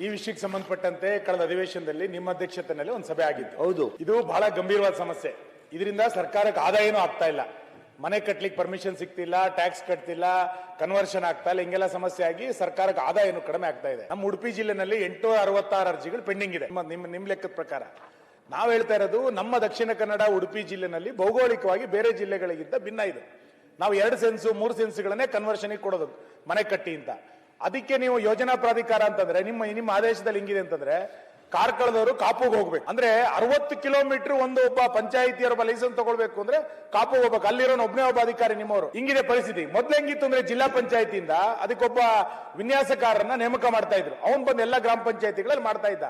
ಈ ವಿಷಯಕ್ಕೆ ಸಂಬಂಧಪಟ್ಟಂತೆ ಕಳೆದ ಅಧಿವೇಶನದಲ್ಲಿ ನಿಮ್ಮ ಅಧ್ಯಕ್ಷತೆಯಲ್ಲಿ ಒಂದು ಸಭೆ ಆಗಿತ್ತು. ಹೌದು. ಇದು ಬಹಳ ಗಂಭೀರವಾದ ಸಮಸ್ಯೆ. ಇದರಿಂದ ಸರ್ಕಾರಕ್ಕೆ ಆದಾಯನೂ ಆಗ್ತಾ ಇಲ್ಲ. ಮನೆ ಕಟ್ಲಿಕ್ಕೆ ಪರ್ಮಿಷನ್ ಸಿಗ್ತಿಲ್ಲ ಟ್ಯಾಕ್ಸ್ ಕಟ್ತಿಲ್ಲ ಕನ್ವರ್ಷನ್ ಆಗ್ತಾ ಇಲ್ಲ ಹಿಂಗೆಲ್ಲ ಸಮಸ್ಯೆ ಆಗಿ ಸರ್ಕಾರಕ್ಕೆ ಆದಾಯ ಕಡಿಮೆ ಆಗ್ತಾ ಇದೆ. ನಮ್ಮ ಉಡುಪಿ ಜಿಲ್ಲೆನಲ್ಲಿ ಎಂಟು ಅರವತ್ತಾರು ಅರ್ಜಿಗಳು ಪೆಂಡಿಂಗ್ ಇದೆ. ನಿಮ್ಮ ನಿಮ್ಮ ಲೆಕ್ಕದ ಪ್ರಕಾರ. ನಾವು ಹೇಳ್ತಾ ಇರೋದು ನಮ್ಮ ದಕ್ಷಿಣ ಕನ್ನಡ ಉಡುಪಿ ಜಿಲ್ಲೆನಲ್ಲಿ ಭೌಗೋಳಿಕವಾಗಿ ಬೇರೆ ಜಿಲ್ಲೆಗಳಿಗಿಂತ ಭಿನ್ನ ಇದೆ. ನಾವು ಎರಡು ಸೆನ್ಸು ಮೂರು ಸೆನ್ಸ್ಗಳನ್ನೇ ಕನ್ವರ್ಷನಿಗೆ ಕೊಡೋದು ಮನೆ ಕಟ್ಟಿ ಅಂತ. ಅದಕ್ಕೆ ನೀವು ಯೋಜನಾ ಪ್ರಾಧಿಕಾರ ಅಂತಂದ್ರೆ, ನಿಮ್ಮ ನಿಮ್ಮ ಆದೇಶದಲ್ಲಿ ಹಿಂಗಿದೆ ಅಂತಂದ್ರೆ, ಕಾರ್ಕಳದವರು ಕಾಪುಗೆ ಹೋಗ್ಬೇಕು. ಅಂದ್ರೆ ಅರವತ್ತು ಕಿಲೋಮೀಟರ್ ಒಂದು ಒಬ್ಬ ಪಂಚಾಯಿತಿಯವರ ಲೈಸೆನ್ಸ್ ತಗೊಳ್ಬೇಕು ಅಂದ್ರೆ ಕಾಪುಗೆ ಹೋಗ್ಬೇಕು. ಅಲ್ಲಿರೋ ಒಬ್ಬನೇ ಒಬ್ಬ ಅಧಿಕಾರಿ ನಿಮ್ಮವರು. ಹಿಂಗಿದೆ ಪರಿಸ್ಥಿತಿ. ಮೊದ್ಲು ಹೆಂಗಿತ್ತು ಅಂದ್ರೆ ಜಿಲ್ಲಾ ಪಂಚಾಯತಿಯಿಂದ ಅದಕ್ಕೊಬ್ಬ ವಿನ್ಯಾಸಕಾರರನ್ನ ನೇಮಕ ಮಾಡ್ತಾ ಇದ್ರು. ಅವನ್ ಬಂದು ಎಲ್ಲ ಗ್ರಾಮ ಪಂಚಾಯತಿಗಳಲ್ಲಿ ಮಾಡ್ತಾ ಇದ್ದ.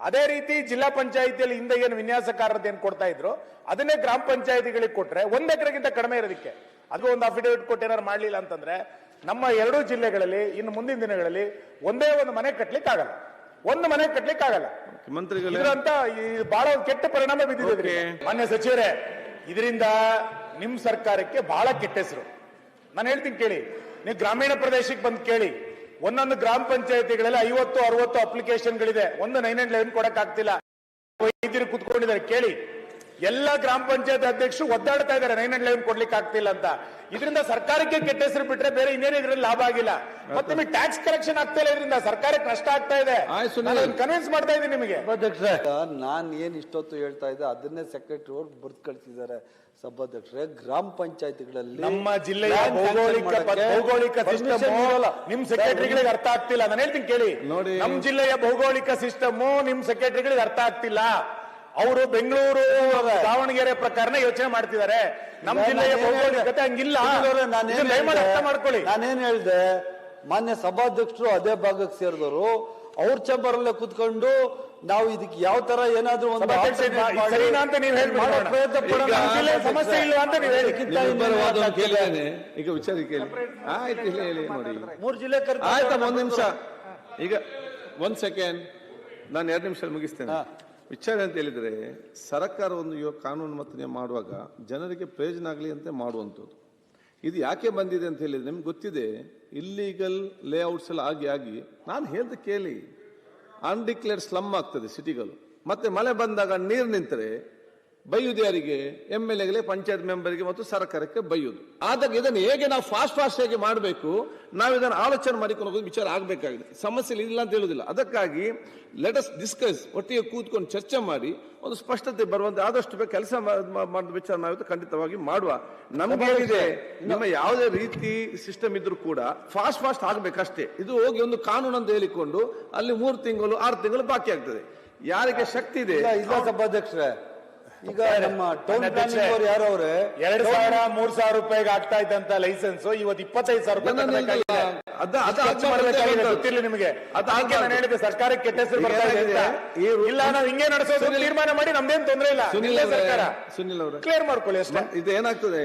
ಅದೇ ರೀತಿ ಜಿಲ್ಲಾ ಪಂಚಾಯತಿಯಲ್ಲಿ ಹಿಂದೆ ಏನು ವಿನ್ಯಾಸಕಾರರದ್ದು ಏನು ಕೊಡ್ತಾ ಇದ್ರು, ಅದನ್ನೇ ಗ್ರಾಮ ಪಂಚಾಯತಿಗಳಿಗೆ ಕೊಟ್ರೆ ಒಂದ್ ಎಕರೆಗಿಂತ ಕಡಿಮೆ ಇರೋದಕ್ಕೆ. ಅದು ಒಂದು ಅಫಿಡವಿಟ್ ಕೊಟ್ಟು ಏನಾರು ಮಾಡ್ಲಿಲ್ಲ ಅಂತಂದ್ರೆ ನಮ್ಮ ಎರಡೂ ಜಿಲ್ಲೆಗಳಲ್ಲಿ ಇನ್ನು ಮುಂದಿನ ದಿನಗಳಲ್ಲಿ ಒಂದೇ ಒಂದು ಮನೆ ಕಟ್ಟಲಿಕ್ಕೆ ಆಗಲ್ಲ ಒಂದು ಮನೆ ಕಟ್ಟಲಿಕ್ಕೆ ಆಗಲ್ಲ ಮಂತ್ರಿಗಳೇ ಇದರಂತ ಈ ಬಹಳ ಕೆಟ್ಟ ಪರಿಣಾಮ ಬಿದ್ದಿದೆ. ಮಾನ್ಯ ಸಚಿವರೇ ಇದರಿಂದ ನಿಮ್ ಸರ್ಕಾರಕ್ಕೆ ಬಹಳ ಕೆಟ್ಟ ಹೆಸರು. ನಾನು ಹೇಳ್ತೀನಿ ಕೇಳಿ ನೀವು ಗ್ರಾಮೀಣ ಪ್ರದೇಶಕ್ಕೆ ಬಂದು ಕೇಳಿ ಒಂದೊಂದು ಗ್ರಾಮ ಪಂಚಾಯತಿಗಳಲ್ಲಿ ಐವತ್ತು ಅರವತ್ತು ಅಪ್ಲಿಕೇಶನ್ಗಳಿದೆ ಒಂದು ನೈನ್ ಅಂಡ್ ಲೆವೆನ್ ಕೊಡಕ್ಕಾಗ್ತಿಲ್ಲ. ವೈದ್ಯರು ಕುತ್ಕೊಂಡಿದ್ದಾರೆ. ಕೇಳಿ ಎಲ್ಲ ಗ್ರಾಮ ಪಂಚಾಯತ್ ಅಧ್ಯಕ್ಷರು ಒದ್ದಾಡ್ತಾ ಇದಾರೆ ನೈನ್ ಅಂಡ್ ಲೆವೆನ್ ಕೊಡ್ಲಿಕ್ಕೆ ಆಗ್ತಿಲ್ಲ ಅಂತ. ಇದರಿಂದ ಸರ್ಕಾರಕ್ಕೆ ಕೆಟ್ಟ ಹೆಸರು ಬಿಟ್ರೆ ಬೇರೆ ಇನ್ನೇನು ಇದರಲ್ಲಿ ಲಾಭ ಆಗಿಲ್ಲ. ಮತ್ತೆ ನಿಮಗೆ ಟ್ಯಾಕ್ಸ್ ಕಲೆಕ್ಷನ್ ಆಗ್ತಾ ಇಲ್ಲ ಇದರಿಂದ ಸರ್ಕಾರಕ್ಕೆ ನಷ್ಟ ಆಗ್ತಾ ಇದೆ. ಕನ್ವಿನ್ಸ್ ಮಾಡ್ತಾ ಇದ್ದೀನಿ ನಿಮಗೆ. ಸಭಾಧ್ಯಕ್ಷರೇ. ನಾನ್ ಏನ್ ಇಷ್ಟೊತ್ತು ಹೇಳ್ತಾ ಇದ್ದೆ ಅದನ್ನೇ ಸೆಕ್ರೆಟರಿ ಅವ್ರು ಬರ್ದು ಕಳಿಸಿದ್ದಾರೆ. ಸಭಾಧ್ಯಕ್ಷರೇ ಗ್ರಾಮ ಪಂಚಾಯತಿಗಳಲ್ಲಿ ನಮ್ಮ ಜಿಲ್ಲೆಯ ಭೌಗೋಳಿಕ ಭೌಗೋಳಿಕ ಸಿಸ್ಟಮ್ ನಿಮ್ ಸೆಕ್ರೆಟರಿಗಳಿಗೆ ಅರ್ಥ ಆಗ್ತಿಲ್ಲ. ನಾನು ಹೇಳ್ತೀನಿ ಕೇಳಿ. ನೋಡಿ. ನಮ್ ಜಿಲ್ಲೆಯ ಭೌಗೋಳಿಕ ಸಿಸ್ಟಮ್ ನಿಮ್ ಸೆಕ್ರೆಟರಿಗಳಿಗೆ ಅರ್ಥ ಆಗ್ತಿಲ್ಲ. ಅವರು ಬೆಂಗಳೂರು ದಾವಣಗೆರೆ ಪ್ರಕಾರನ ಯೋಚನೆ ಮಾಡ್ತಿದ್ದಾರೆ. ನಮ್ ಜಿಲ್ಲೆಯ ಭೌಗೋಳಿಕತೆ ಹಂಗಿಲ್ಲ. ಇದನ್ನ ದಯಮಾಡಿ ಅರ್ಥ ಮಾಡ್ಕೊಳ್ಳಿ. ನಾನೇನ್ ಹೇಳ್ದೆ ಮಾನ್ಯ ಸಭಾಧ್ಯಕ್ಷರು ಅದೇ ಭಾಗಕ್ಕೆ ಸೇರಿದವರು ಅವ್ರ ಚೇಂಬರ್ ಅಲ್ಲೇ ಕುತ್ಕೊಂಡು ನಾವು ಇದಕ್ಕೆ ಯಾವ ತರ ಏನಾದ್ರೂ ಒಂದು ಸಮಸ್ಯೆ ಇಲ್ಲ ಅಂತ ನೀವು ಹೇಳಿ. ಈಗ ವಿಚಾರ ಕೇಳಿ. ಆಯ್ತು ಇಲ್ಲ ಹೇಳಿ ನೋಡಿ. ಮೂರ್ ಜಿಲ್ಲೆ ಆಯ್ತಾ ಒಂದ್ ನಿಮಿಷ. ಈಗ ಒಂದ್ ಸೆಕೆಂಡ್ ನಾನು ಎರಡು ನಿಮಿಷ ಮುಗಿಸ್ತೇನೆ. ವಿಚಾರ ಅಂತ ಹೇಳಿದರೆ ಸರ್ಕಾರ ಒಂದು ಯುವ ಕಾನೂನು ಮತ್ತು ನಿಯಮ ಮಾಡುವಾಗ ಜನರಿಗೆ ಪ್ರಯೋಜನ ಆಗಲಿ ಅಂತ ಮಾಡುವಂಥದ್ದು. ಇದು ಯಾಕೆ ಬಂದಿದೆ ಅಂತ ಹೇಳಿದರೆ ನಿಮ್ಗೆ ಗೊತ್ತಿದೆ ಇಲ್ಲೀಗಲ್ ಲೇಔಟ್ಸ್ ಎಲ್ಲ ಆಗಿ ಆಗಿ, ನಾನು ಹೇಳ್ದೆ ಕೇಳಿ ಅನ್ಡಿಕ್ಲೇರ್ಡ್ ಸ್ಲಮ್ ಆಗ್ತದೆ ಸಿಟಿಗಳು. ಮತ್ತೆ ಮಳೆ ಬಂದಾಗ ನೀರು ನಿಂತರೆ ಬೈಯುವುದು ಯಾರಿಗೆ ಎಂ ಎಲ್ ಎಗಳಿಗೆ ಪಂಚಾಯತ್ ಮೆಂಬರ್ಗೆ ಮತ್ತು ಸರ್ಕಾರಕ್ಕೆ ಬೈಯುವುದು ಆದಾಗ ಇದನ್ನು ಹೇಗೆ ನಾವು ಫಾಸ್ಟ್ ಫಾಸ್ಟ್ ಹೇಗೆ ಮಾಡಬೇಕು? ನಾವು ಇದನ್ನು ಆಲೋಚನೆ ಮಾಡಿಕೊಂಡು ಹೋಗೋದು ವಿಚಾರ ಆಗಬೇಕಾಗಿದೆ. ಸಮಸ್ಯೆ ಇಲ್ಲ ಅಂತ ಹೇಳುವುದಿಲ್ಲ. ಅದಕ್ಕಾಗಿ ಲೆಟ್ ಅಸ್ ಡಿಸ್ಕಸ್ ಒಟ್ಟಿಗೆ ಕೂತ್ಕೊಂಡು ಚರ್ಚೆ ಮಾಡಿ ಒಂದು ಸ್ಪಷ್ಟತೆ ಬರುವಂತೆ ಆದಷ್ಟು ಬೇಗ ಕೆಲಸ ಮಾಡಿದ ವಿಚಾರ ನಾವು ಖಂಡಿತವಾಗಿ ಮಾಡುವ. ನಮಗೆ ನಮ್ಮ ನಿಮ್ಮ ಯಾವುದೇ ರೀತಿ ಸಿಸ್ಟಮ್ ಇದ್ರೂ ಕೂಡ ಫಾಸ್ಟ್ ಫಾಸ್ಟ್ ಆಗಬೇಕಷ್ಟೇ. ಇದು ಹೋಗಿ ಒಂದು ಕಾನೂನು ಅಂತ ಹೇಳಿಕೊಂಡು ಅಲ್ಲಿ ಮೂರು ತಿಂಗಳು ಆರು ತಿಂಗಳು ಬಾಕಿ ಆಗ್ತದೆ. ಯಾರಿಗೆ ಶಕ್ತಿ ಇದೆ? ಸಭಾಧ್ಯಕ್ಷರೇ. ಈಗ ನಮ್ಮ ಟೌನ್ ಪ್ಲಾನಿಂಗ್ ಅವ್ರು ಯಾರು ಅವ್ರೆ? ಎರಡ್ ಸಾವಿರ ಮೂರ್ ಸಾವಿರ ರೂಪಾಯಿಗೆ ಆಗ್ತಾ ಇದ್ದಂತ ಲೈಸೆನ್ಸ್ ಇವತ್ತು ಇಪ್ಪತ್ತೈದು ಸಾವಿರ ರೂಪಾಯಿ ಗೊತ್ತಿಲ್ಲ ನಿಮಗೆ. ಹೇಳಿದ್ರೆ ಅದಕ್ಕೆ ನಾನು ಹೇಳಿದೆ ಸರ್ಕಾರಕ್ಕೆ ಕೆಟ್ಟ ಹೆಸರು ಬರ್ತಾ ಇದೆ ಇಲ್ಲ ನಾವು ಹಿಂಗೆ ನಡೆಸೋದು ತೀರ್ಮಾನ ಮಾಡಿ ನಮ್ದೇನ್ ತೊಂದ್ರೆ ಇಲ್ಲ. ಸುನಿಲ್ ಸರ್ಕಾರ. ಸುನಿಲ್ ಅವರು. ಕ್ಲಿಯರ್ ಮಾಡ್ಕೊಳ್ಳಿ ಅಷ್ಟೇ. ಇದು ಏನಾಗ್ತದೆ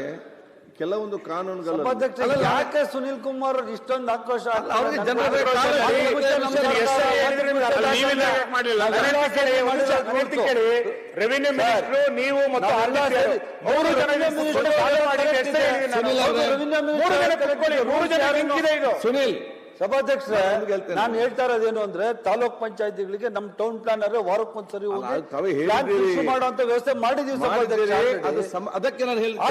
ಕೆಲವೊಂದು ಕಾನೂನುಗಳು ಯಾಕೆ ಸುನಿಲ್ ಕುಮಾರ್ ಇಷ್ಟೊಂದು ಆಕ್ರೋಶ. ರೆವಿನ್ಯೂ ಮಿನಿಸ್ಟರ್ ನೀವು ಮತ್ತು ಮೂರು ಜನ ಮೂರು ಜನ ಸುನಿಲ್ ಸಭಾಧ್ಯಕ್ಷರೇ ನಾನು. ಹೇಳ್ತಾ ಇರೋದೇನು ಅಂದ್ರೆ ತಾಲೂಕ್ ಪಂಚಾಯತಿಗಳಿಗೆ ನಮ್ ಟೌನ್ ಪ್ಲಾನರ್ ವಾರಕ್ಕೊಂದ್ಸರಿ ಹೋಗಿ ಮಾಡುವಂತ ವ್ಯವಸ್ಥೆ ಮಾಡಿದೀವಿ ಅದಕ್ಕೆ ನಾನು ಹೇಳ್ತಾ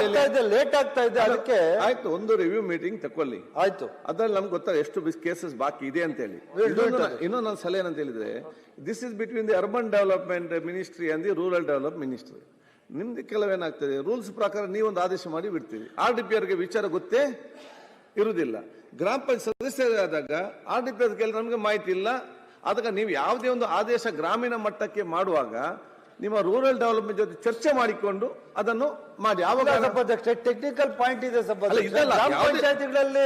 ಲೇಟ್ ಆಗ್ತಾ ಇದೆ ಅದಕ್ಕೆ ಆಯ್ತು ಒಂದು ರಿವ್ಯೂ ಮೀಟಿಂಗ್ ತಕೊಳ್ಳಿ. ಆಯ್ತು. ಅದ್ರಲ್ಲಿ ನಮ್ಗೆ ಗೊತ್ತಾಗ ಎಷ್ಟು ಕೇಸಸ್ ಬಾಕಿ ಇದೆ ಅಂತ ಹೇಳಿ. ಇನ್ನೊಂದು ನನ್ನ ಸಲಹೆ ಏನಂತ ಹೇಳಿದ್ರೆ this is between the urban development ministry and the rural develop ministry ನಿಮ್ದು ಕೆಲವೇನಾಗ್ತದೆ? ರೂಲ್ಸ್ ಪ್ರಕಾರ ನೀವೊಂದು ಆದೇಶ ಮಾಡಿ ಬಿಡ್ತೀವಿ ಆರ್ ಡಿ ಪಿ ಆರ್ಗೆ ವಿಚಾರ ಗೊತ್ತೇ? ಇರುವುದಿಲ್ಲ. ಗ್ರಾಮ ಪಂಚಾಯತ್ ಸದಸ್ಯರಾದಾಗ ಆರ್ ಡಿ ಪಿ ಅವ್ರಿಗೆ ನಮಗೆ ಮಾಹಿತಿ ಇಲ್ಲ. ಅದಕ್ಕೆ ನೀವು ಯಾವುದೇ ಒಂದು ಆದೇಶ ಗ್ರಾಮೀಣ ಮಟ್ಟಕ್ಕೆ ಮಾಡುವಾಗ ನಿಮ್ಮ ರೂರಲ್ ಡೆವಲಪ್ಮೆಂಟ್ ಜೊತೆ ಚರ್ಚೆ ಮಾಡಿಕೊಂಡು ಅದನ್ನು ಮಾಡಿ. ಯಾವಾಗ ಸಭಾಧ್ಯಕ್ಷ ಟೆಕ್ನಿಕಲ್ ಪಾಯಿಂಟ್ ಇದೆ ಸಭಾಧ್ಯಕ್ಷ. ಗ್ರಾಮ ಪಂಚಾಯತಿಗಳಲ್ಲಿ.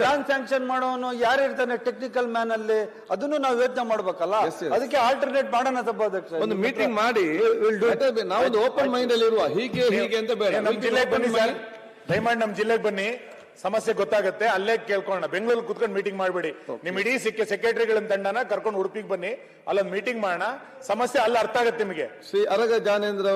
ಪ್ಲಾನ್ ಸ್ಯಾಂಕ್ಷನ್ ಮಾಡೋನು ಯಾರು ಇರ್ತಾನೆ ಟೆಕ್ನಿಕಲ್ ಮ್ಯಾನ್ ಅಲ್ಲಿ ಅದನ್ನು ನಾವು ಯೋಚನೆ ಮಾಡ್ಬೇಕಲ್ಲ. ಅದಕ್ಕೆ ಆಲ್ಟರ್ನೇಟ್ ಮಾಡೋಣ ಸಭಾಧ್ಯಕ್ಷ. ಒಂದು ಮೀಟಿಂಗ್ ಮಾಡಿ. ನಾವೊಂದು ಓಪನ್ ಮೈಂಡ್ ಅಲ್ಲಿ ಇರುವ ಹೀಗೆ ಹೀಗೆ ಅಂತ ಬೇಡ. ನಮ್ಮ ಜಿಲ್ಲೆಗೆ ಬನ್ನಿ ಸರ್. ದಯಮಾಡಿ ನಮ್ಮ ಜಿಲ್ಲೆಗೆ ಬನ್ನಿ. ಸಮಸ್ಯೆ ಗೊತ್ತಾಗುತ್ತೆ ಅಲ್ಲೇ ಕೇಳ್ಕೊಳ್ಳೋಣ. ಬೆಂಗಳೂರು ಕುತ್ಕೊಂಡು ಮೀಟಿಂಗ್ ಮಾಡಬೇಡಿ. ನಿಮ್ ಇಡೀ ಸಿಕ್ಕ ಸೆಕ್ರೆಟರಿಗಳನ್ನ ತಂಡನ ಕರ್ಕೊಂಡು ಉಡುಪಿಗೆ ಬನ್ನಿ ಅಲ್ಲೊಂದು ಮೀಟಿಂಗ್ ಮಾಡೋಣ. ಸಮಸ್ಯೆ ಅಲ್ಲಿ ಅರ್ಥ ಆಗುತ್ತೆ ನಿಮಗೆ. ಶ್ರೀ ಅರಗ ಜಾನೇಂದ್ರ